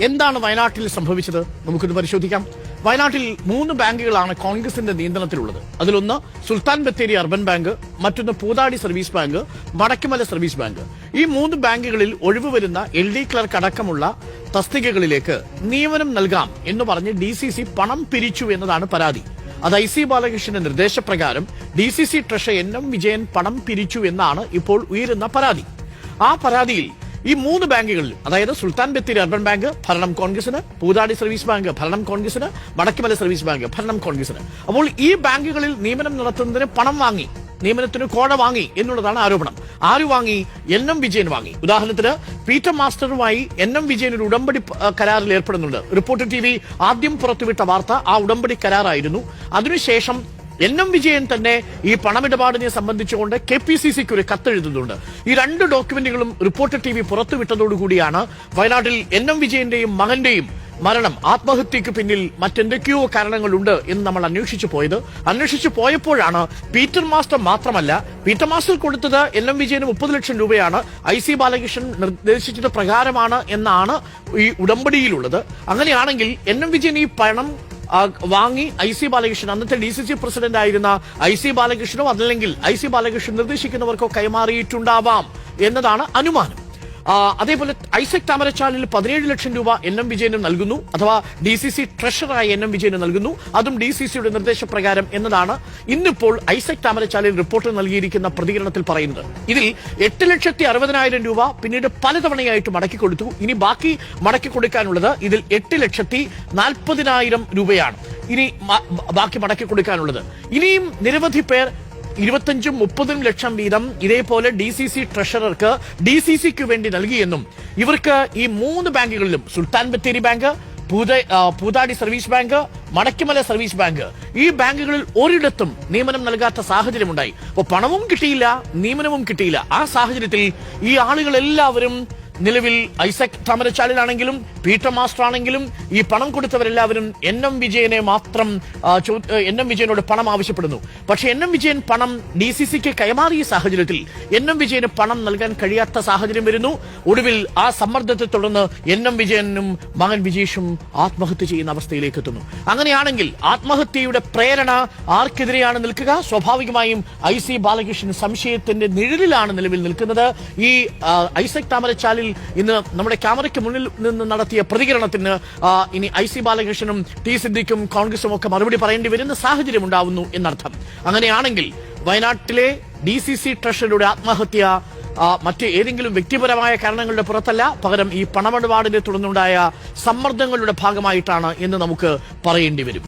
എന്താണ് വയനാട്ടിൽ സംഭവിച്ചത്? നമുക്കിത് പരിശോധിക്കാം. വയനാട്ടിൽ മൂന്ന് ബാങ്കുകളാണ് കോൺഗ്രസിന്റെ നിയന്ത്രണത്തിലുള്ളത്. അതിലൊന്ന് സുൽത്താൻ ബത്തേരി അർബൻ ബാങ്ക് മറ്റൊന്ന് Poothadi service bank Vadakkumala service bank. ഈ മൂന്ന് ബാങ്കുകളിൽ ഒഴിവ് വരുന്ന എൽ ഡി ക്ലർക്ക് അടക്കമുള്ള തസ്തികകളിലേക്ക് നിയമനം നൽകാം എന്ന് പറഞ്ഞ് ഡി സി സി പണം പിരിച്ചു എന്നതാണ് പരാതി. അത് ഐ സി ബാലകൃഷ്ണന്റെ നിർദ്ദേശപ്രകാരം D C C treasurer N M Vijayan പണം പിരിച്ചു എന്നാണ് ഇപ്പോൾ ഉയരുന്ന പരാതി. ആ പരാതിയിൽ ഈ മൂന്ന് ബാങ്കുകളിൽ അതായത് സുൽത്താൻ ബത്തേരി അർബൻ ബാങ്ക് ഭരണം കോൺഗ്രസിന് പൂതാടി സർവീസ് ബാങ്ക് ഭരണം കോൺഗ്രസിന് വടക്കുമല സർവീസ് ബാങ്ക് ഭരണം കോൺഗ്രസിന് അപ്പോൾ ഈ ബാങ്കുകളിൽ നിയമനം നടത്തുന്നതിന് പണം വാങ്ങി നിയമനത്തിന് കോട വാങ്ങി എന്നുള്ളതാണ് ആരോപണം. ആര് വാങ്ങി? എൻ എം വിജയൻ വാങ്ങി. ഉദാഹരണത്തിന് പീറ്റർ മാസ്റ്ററുമായി എൻ എം വിജയൻ ഒരു ഉടമ്പടി കരാറിൽ ഏർപ്പെടുന്നുണ്ട്. റിപ്പോർട്ടർ ടി വി ആദ്യം പുറത്തുവിട്ട വാർത്ത ആ ഉടമ്പടി കരാറായിരുന്നു. അതിനുശേഷം എൻ എം വിജയൻ തന്നെ ഈ പണമിടപാടിനെ സംബന്ധിച്ചുകൊണ്ട് കെ പി സി സിക്ക് ഒരു കത്തെഴുതുന്നുണ്ട്. ഈ രണ്ട് ഡോക്യുമെന്റുകളും റിപ്പോർട്ടർ ടി വി പുറത്തുവിട്ടതോടുകൂടിയാണ് വയനാട്ടിൽ എൻ എം വിജയന്റെയും മകന്റെയും മരണം. ആത്മഹത്യക്ക് പിന്നിൽ മറ്റെന്തൊക്കെയോ കാരണങ്ങളുണ്ട് എന്ന് നമ്മൾ അന്വേഷിച്ചു പോയത്. അന്വേഷിച്ചു പോയപ്പോഴാണ് പീറ്റർ മാസ്റ്റർ മാത്രമല്ല പീറ്റർ മാസ്റ്റർ കൊടുത്തത് എൻ എം വിജയന് മുപ്പത് ലക്ഷം രൂപയാണ്. ഐ സി ബാലകൃഷ്ണൻ നിർദ്ദേശിച്ചത് പ്രകാരമാണ് എന്നാണ് ഈ ഉടമ്പടിയിലുള്ളത്. അങ്ങനെയാണെങ്കിൽ എൻ എം വിജയൻ ഈ പണം വാങ്ങി ഐ സി ബാലകൃഷ്ണൻ. അന്നത്തെ ഡി സി സി പ്രസിഡന്റ് ആയിരുന്ന ഐ സി ബാലകൃഷ്ണനോ അതല്ലെങ്കിൽ ഐ സി ബാലകൃഷ്ണൻ നിർദ്ദേശിക്കുന്നവർക്കോ കൈമാറിയിട്ടുണ്ടാവാം എന്നതാണ് അനുമാനം. അതേപോലെ ഐസക് താമരച്ചാലിൽ പതിനേഴ് ലക്ഷം രൂപ എൻ എം വിജയനും നൽകുന്നു അഥവാ ഡി സി സി ട്രഷറായി എൻ എം വിജയന് നൽകുന്നു. അതും ഡി സി സിയുടെ നിർദ്ദേശപ്രകാരം എന്നതാണ് ഇന്നിപ്പോൾ ഐസക് താമരച്ചാലിൽ റിപ്പോർട്ട് നൽകിയിരിക്കുന്ന പ്രതികരണത്തിൽ പറയുന്നത്. ഇതിൽ എട്ട് ലക്ഷത്തി അറുപതിനായിരം രൂപ പിന്നീട് പലതവണയായിട്ട് മടക്കി കൊടുത്തു. ഇനി ബാക്കി മടക്കി കൊടുക്കാനുള്ളത് ഇതിൽ എട്ട് ലക്ഷത്തി നാൽപ്പതിനായിരം രൂപയാണ്. ഇനി ബാക്കി മടക്കി കൊടുക്കാനുള്ളത്. ഇനിയും നിരവധി പേർ ഇരുപത്തഞ്ചും മുപ്പതും ലക്ഷം വീതം ഇതേപോലെ ഡി സി സി ട്രഷറർക്ക് ഡി സി സിക്ക് വേണ്ടി നൽകിയെന്നും ഇവർക്ക് ഈ മൂന്ന് ബാങ്കുകളിലും Sultan Bathery bank പൂത Poothadi service bank Madakkimala service bank ഈ ബാങ്കുകളിൽ ഒരിടത്തും നിയമനം നൽകാത്ത സാഹചര്യമുണ്ടായി. അപ്പോൾ പണവും കിട്ടിയില്ല നിയമനവും കിട്ടിയില്ല. ആ സാഹചര്യത്തിൽ ഈ ആളുകൾ എല്ലാവരും നിലവിൽ ഐസക് താമരച്ചാലിലാണെങ്കിലും പീറ്റർ മാസ്റ്റർ ആണെങ്കിലും ഈ പണം കൊടുത്തവരെല്ലാവരും എൻ എം വിജയനെ മാത്രം എൻ എം വിജയനോട് പണം ആവശ്യപ്പെടുന്നു. പക്ഷേ എൻ എം വിജയൻ പണം ഡി സി സിക്ക് കൈമാറിയ സാഹചര്യത്തിൽ എൻ എം വിജയന് പണം നൽകാൻ കഴിയാത്ത സാഹചര്യം വരുന്നു. ഒടുവിൽ ആ സമ്മർദ്ദത്തെ തുടർന്ന് എൻ എം വിജയനും മകൻ വിജീഷും ആത്മഹത്യ ചെയ്യുന്ന അവസ്ഥയിലേക്ക് എത്തുന്നു. അങ്ങനെയാണെങ്കിൽ ആത്മഹത്യയുടെ പ്രേരണ ആർക്കെതിരെയാണ് നിൽക്കുക? സ്വാഭാവികമായും ഐ സി ബാലകൃഷ്ണൻ സംശയത്തിന്റെ നിഴലിലാണ് നിലവിൽ നിൽക്കുന്നത്. ഈ ഐസക് താമരച്ചാലിൽ ഇന്ന് നമ്മുടെ ക്യാമറയ്ക്ക് മുന്നിൽ നിന്ന് നടത്തിയ പ്രതികരണത്തിന് ഇനി ഐ സി ബാലകൃഷ്ണനും ടി സിദ്ദിഖും കോൺഗ്രസും ഒക്കെ മറുപടി പറയേണ്ടി വരുന്ന സാഹചര്യം ഉണ്ടാവുന്നു എന്നർത്ഥം. അങ്ങനെയാണെങ്കിൽ വയനാട്ടിലെ ഡി സി സി ട്രഷറിയുടെ ആത്മഹത്യ മറ്റ് ഏതെങ്കിലും വ്യക്തിപരമായ കാരണങ്ങളുടെ പുറത്തല്ല പകരം ഈ പണമിടപാടിനെ തുടർന്നുണ്ടായ സമ്മർദ്ദങ്ങളുടെ ഭാഗമായിട്ടാണ് എന്ന് നമുക്ക് പറയേണ്ടി വരും.